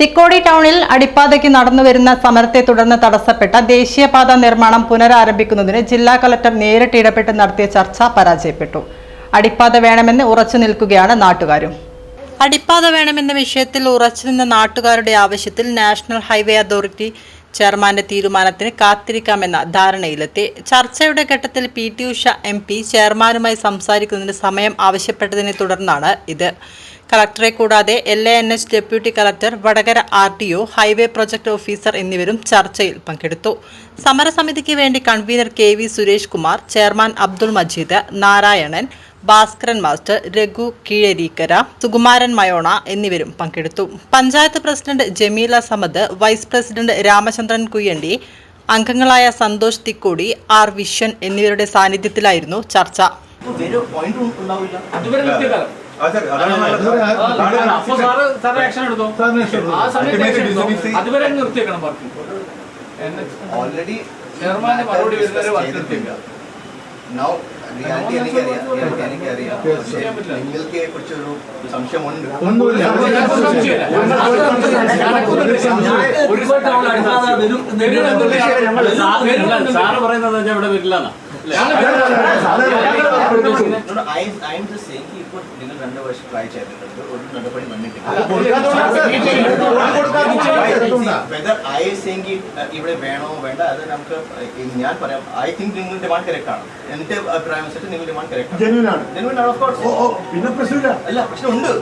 തിക്കോടി ടൗണിൽ അടിപ്പാതയ്ക്ക് നടന്നുവരുന്ന സമരത്തെ തുടർന്ന് തടസ്സപ്പെട്ട ദേശീയപാത നിർമ്മാണം പുനരാരംഭിക്കുന്നതിന് ജില്ലാ കലക്ടർ നേരിട്ട് ഇടപെട്ട് നടത്തിയ ചർച്ച പരാജയപ്പെട്ടു. അടിപ്പാത വേണമെന്ന് ഉറച്ചു നിൽക്കുകയാണ് നാട്ടുകാരും. അടിപ്പാത വേണമെന്ന വിഷയത്തിൽ ഉറച്ചുനിന്ന നാട്ടുകാരുടെ ആവശ്യത്തിൽ നാഷണൽ ഹൈവേ അതോറിറ്റി ചെയർമാന്റെ തീരുമാനത്തിന് കാത്തിരിക്കാമെന്ന ധാരണയിലെത്തി. ചർച്ചയുടെ ഘട്ടത്തിൽ P T Usha M P ചെയർമാനുമായി സംസാരിക്കുന്നതിന് സമയം ആവശ്യപ്പെട്ടതിനെ തുടർന്നാണ് ഇത്. കളക്ടറെ കൂടാതെ L A N H deputy collector Vadakara R T O highway project officer എന്നിവരും ചർച്ചയിൽ പങ്കെടുത്തു. സമരസമിതിക്ക് വേണ്ടി convener K V Suresh Kumar chairman Abdul Majeed Narayanan Bhaskaran master Raghu Keezharikkara Sukumaran Mayona എന്നിവരും പങ്കെടുത്തു. Panchayat president Jameela Samad vice president Ramachandran Kuyyandi അംഗങ്ങളായ Santhosh Thikkodi R Viswan എന്നിവരുടെ സാന്നിധ്യത്തിലായിരുന്നു ചർച്ച. ഓൾറെഡി ചെയർമാന്റെ മറുപടി വരുന്നവരെ വർക്ക് നിർത്തിയേക്കുക നൗ നിങ്ങൾക്ക് കുറിച്ചൊരു സംശയമുണ്ട്. സാറ് പറയുന്നത് ഇവിടെ വരില്ല നിങ്ങൾ രണ്ട് വർഷം ട്രൈ ചെയ്തിട്ടുണ്ട്. ഒരു നടപടി വന്നിട്ടില്ല. ഐ ഇവിടെ വേണോ വേണ്ട അത് നമുക്ക് ഞാൻ പറയാം ഐ തിങ്ക് നിങ്ങൾ ഡിമാൻഡ് കറക്റ്റ് ആണ്. എന്റെ അഭിപ്രായം വെച്ചിട്ട് നിങ്ങൾ ഡിമാൻഡ് കറക്റ്റ് ആണ്. ജെനുവിൻ ആണ്. ഓഫ് കോഴ്സ് പിന്നെ പ്രശ്നമില്ല. അല്ല പ്രശ്നമുണ്ട്.